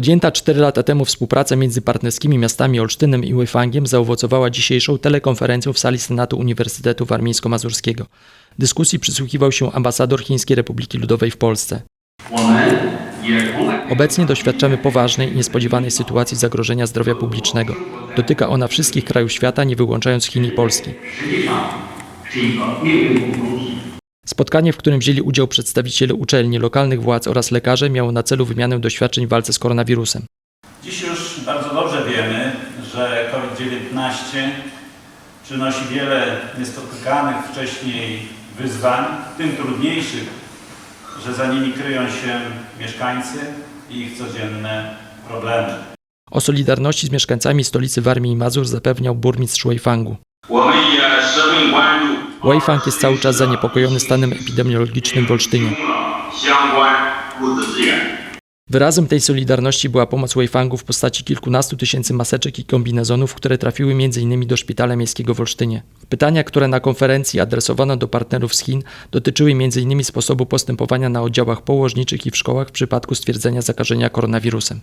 Podjęta 4 lata temu współpraca między partnerskimi miastami Olsztynem i Łyfangiem zaowocowała dzisiejszą telekonferencją w sali Senatu Uniwersytetu Warmińsko-Mazurskiego. Dyskusji przysłuchiwał się ambasador Chińskiej Republiki Ludowej w Polsce. Obecnie doświadczamy poważnej i niespodziewanej sytuacji zagrożenia zdrowia publicznego. Dotyka ona wszystkich krajów świata, nie wyłączając Chin i Polski. Spotkanie, w którym wzięli udział przedstawiciele uczelni, lokalnych władz oraz lekarze, miało na celu wymianę doświadczeń w walce z koronawirusem. Dziś już bardzo dobrze wiemy, że COVID-19 przynosi wiele niespotykanych wcześniej wyzwań, tym trudniejszych, że za nimi kryją się mieszkańcy i ich codzienne problemy. O solidarności z mieszkańcami stolicy Warmii i Mazur zapewniał burmistrz Weifangu. Łajfang jest cały czas zaniepokojony stanem epidemiologicznym w Olsztynie. Wyrazem tej solidarności była pomoc Wayfangu w postaci kilkunastu tysięcy maseczek i kombinezonów, które trafiły m.in. do Szpitala Miejskiego w Olsztynie. Pytania, które na konferencji adresowano do partnerów z Chin, dotyczyły m.in. sposobu postępowania na oddziałach położniczych i w szkołach w przypadku stwierdzenia zakażenia koronawirusem.